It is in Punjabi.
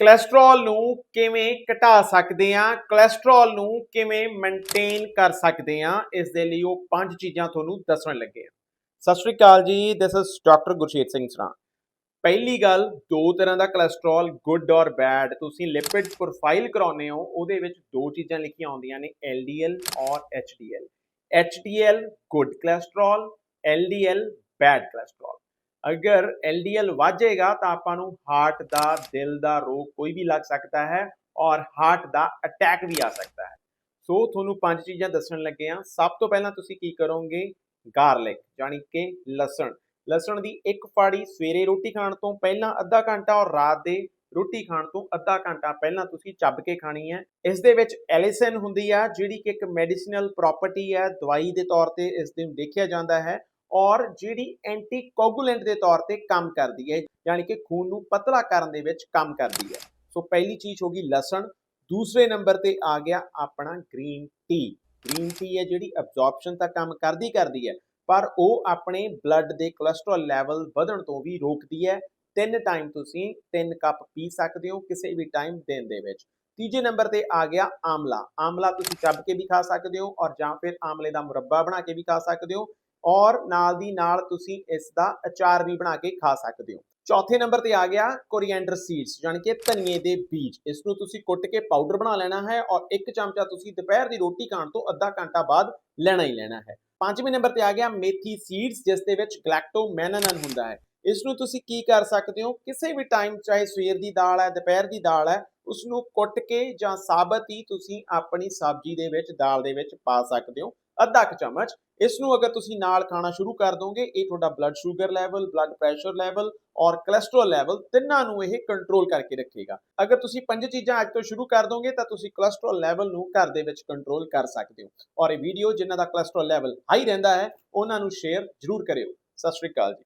ਕੋਲੇਸਟ੍ਰੋਲ ਨੂੰ ਕਿਵੇਂ ਘਟਾ ਸਕਦੇ ਆ ਕੋਲੇਸਟ੍ਰੋਲ ਨੂੰ ਕਿਵੇਂ ਮੇਨਟੇਨ ਕਰ ਸਕਦੇ ਆ ਇਸ ਦੇ ਲਈ ਉਹ ਪੰਜ ਚੀਜ਼ਾਂ ਤੁਹਾਨੂੰ ਦੱਸਣ ਲੱਗੇ ਆ ਸਤਿ ਸ਼੍ਰੀ ਅਕਾਲ ਜੀ this is doctor Gurshet Singh Sara. ਪਹਿਲੀ ਗੱਲ, ਦੋ ਤਰ੍ਹਾਂ ਦਾ ਕੋਲੇਸਟ੍ਰੋਲ ਗੁੱਡ ਔਰ ਬੈਡ ਤੁਸੀਂ ਲਿਪਿਡ ਪ੍ਰੋਫਾਈਲ ਕਰਾਉਨੇ ਹੋ, ਉਹਦੇ ਵਿੱਚ ਦੋ ਚੀਜ਼ਾਂ ਲਿਖੀਆਂ ਆਉਂਦੀਆਂ ਨੇ LDL ਔਰ HDL HDL good cholesterol LDL bad cholesterol ਅਗਰ LDL ਵਧੇਗਾ ਤਾਂ ਆਪਾਂ ਨੂੰ ਹਾਰਟ ਦਾ, ਦਿਲ ਦਾ ਰੋਗ ਕੋਈ ਵੀ ਲੱਗ ਸਕਦਾ ਹੈ ਔਰ ਹਾਰਟ ਦਾ ਅਟੈਕ ਵੀ ਆ ਸਕਦਾ ਹੈ। ਸੋ ਤੁਹਾਨੂੰ ਪੰਜ ਚੀਜ਼ਾਂ ਦੱਸਣ ਲੱਗੇ ਆ ਸਭ ਤੋਂ ਪਹਿਲਾਂ ਤੁਸੀਂ ਕੀ ਕਰੋਗੇ? ਗਾਰਲਿਕ ਯਾਨੀ ਕਿ ਲਸਣ। ਲਸਣ ਦੀ ਇੱਕ ਫਾੜੀ ਸਵੇਰੇ ਰੋਟੀ ਖਾਣ ਤੋਂ ਪਹਿਲਾਂ ਅੱਧਾ ਘੰਟਾ ਔਰ ਰਾਤ ਦੇ ਰੋਟੀ ਖਾਣ ਤੋਂ ਅੱਧਾ ਘੰਟਾ ਪਹਿਲਾਂ ਤੁਸੀਂ ਚੱਬ ਕੇ ਖਾਣੀ ਹੈ। ਇਸ ਦੇ ਵਿੱਚ ਐਲਿਸਨ ਹੁੰਦੀ ਆ, ਜਿਹੜੀ ਕਿ ਇੱਕ ਮੈਡੀਸਿਨਲ ਪ੍ਰਾਪਰਟੀ ਹੈ, ਦਵਾਈ ਦੇ ਤੌਰ ਤੇ ਇਸ ਨੂੰ ਦੇਖਿਆ ਜਾਂਦਾ ਹੈ। ਔਰ ਜਿਹੜੀ ਐਂਟੀ ਕੋਗੂਲੈਂਟ ਦੇ ਤੌਰ ਤੇ ਕੰਮ ਕਰਦੀ ਹੈ, ਯਾਨੀ ਕਿ ਖੂਨ ਨੂੰ ਪਤਲਾ ਕਰਨ ਦੇ ਵਿੱਚ ਕੰਮ ਕਰਦੀ ਹੈ। ਸੋ ਪਹਿਲੀ ਚੀਜ਼ ਹੋ ਗਈ ਲਸਣ, ਦੂਸਰੇ ਨੰਬਰ ਤੇ ਆ ਗਿਆ ਆਪਣਾ ਗ੍ਰੀਨ ਟੀ ਗ੍ਰੀਨ ਟੀ ਹੈ ਜਿਹੜੀ ਅਬਜ਼ੌਰਪਸ਼ਨ ਦਾ ਕੰਮ ਕਰਦੀ ਕਰਦੀ ਹੈ, ਪਰ ਉਹ ਆਪਣੇ ਬਲੱਡ ਦੇ ਕੋਲੇਸਟ੍ਰੋਲ ਲੈਵਲ ਵਧਣ ਤੋਂ ਵੀ ਰੋਕਦੀ ਹੈ। ਤਿੰਨ ਟਾਈਮ ਤੁਸੀਂ ਤਿੰਨ ਕੱਪ ਪੀ ਸਕਦੇ ਹੋ ਕਿਸੇ ਵੀ ਟਾਈਮ ਦਿਨ ਦੇ ਵਿੱਚ। ਤੀਜੇ ਨੰਬਰ ਤੇ ਆ ਗਿਆ ਆਮਲਾ। ਆਮਲਾ ਤੁਸੀਂ ਚੱਬ ਕੇ ਵੀ ਖਾ ਸਕਦੇ ਹੋ ਔਰ ਜਾਂ ਫਿਰ ਆਮਲੇ ਦਾ ਮੁਰੱਬਾ ਬਣਾ ਕੇ ਵੀ ਖਾ ਸਕਦੇ ਹੋ। ਔਰ ਨਾਲ ਦੀ ਨਾਲ ਤੁਸੀਂ ਇਸ ਦਾ ਅਚਾਰ ਵੀ ਬਣਾ ਕੇ ਖਾ ਸਕਦੇ ਹੋ। ਚੌਥੇ ਨੰਬਰ ਤੇ ਆ ਗਿਆ ਕੋਰੀਐਂਡਰ ਸੀਡਸ ਯਾਨੀ ਕਿ ਧਨੀਏ ਦੇ ਬੀਜ। ਇਸ ਨੂੰ ਤੁਸੀਂ ਕੁੱਟ ਕੇ ਪਾਊਡਰ ਬਣਾ ਲੈਣਾ ਹੈ ਔਰ ਇੱਕ ਚਮਚਾ ਤੁਸੀਂ ਦੁਪਹਿਰ ਦੀ ਰੋਟੀ ਖਾਣ ਤੋਂ ਅੱਧਾ ਘੰਟਾ ਬਾਅਦ ਲੈਣਾ ਹੀ ਲੈਣਾ ਹੈ। ਪੰਜਵੇਂ ਨੰਬਰ ਤੇ ਆ ਗਿਆ ਮੇਥੀ ਸੀਡਸ, ਜਿਸ ਦੇ ਵਿੱਚ ਗਲੈਕਟੋਮੈਨਨ ਹੁੰਦਾ ਹੈ। ਇਸ ਨੂੰ ਤੁਸੀਂ ਕੀ ਕਰ ਸਕਦੇ ਹੋ? ਕਿਸੇ ਵੀ ਟਾਈਮ, ਚਾਹੇ ਸਵੇਰ ਦੀ ਦਾਲ ਹੈ, ਦੁਪਹਿਰ ਦੀ ਦਾਲ ਹੈ ਉਸ ਨੂੰ ਕੁੱਟ ਕੇ ਜਾਂ ਸਾਬਤ ਹੀ ਤੁਸੀਂ ਆਪਣੀ ਸਬਜ਼ੀ ਦੇ ਵਿੱਚ, ਦਾਲ ਦੇ ਵਿੱਚ ਪਾ ਸਕਦੇ ਹੋ। ਅੱਧਾ ਕੁ ਚਮਚ। ਇਸ ਨੂੰ ਅਗਰ ਤੁਸੀਂ ਨਾਲ ਖਾਣਾ ਸ਼ੁਰੂ ਕਰ ਦੋਗੇ, ਇਹ ਤੁਹਾਡਾ blood sugar level blood pressure level ਔਰ ਕੋਲੇਸਟ੍ਰੋਲ ਲੈਵਲ ਤਿੰਨਾਂ ਨੂੰ ਇਹ ਕੰਟਰੋਲ ਕਰਕੇ ਰੱਖੇਗਾ। ਅਗਰ ਤੁਸੀਂ ਪੰਜ ਚੀਜ਼ਾਂ ਅੱਜ ਤੋਂ ਸ਼ੁਰੂ ਕਰ ਦੋਗੇ, ਤਾਂ ਤੁਸੀਂ ਕੋਲੇਸਟ੍ਰੋਲ ਲੈਵਲ ਨੂੰ ਘਰ ਦੇ ਵਿੱਚ ਕੰਟਰੋਲ ਕਰ ਸਕਦੇ ਹੋ। ਔਰ ਇਹ ਵੀਡੀਓ ਜਿਨ੍ਹਾਂ ਦਾ ਕੋਲੇਸਟ੍ਰੋਲ ਲੈਵਲ ਹਾਈ ਰਹਿੰਦਾ ਹੈ, ਉਹਨਾਂ ਨੂੰ ਸ਼ੇਅਰ ਜ਼ਰੂਰ ਕਰਿਓ। ਸਤਿ ਸ਼੍ਰੀ ਅਕਾਲ ਜੀ।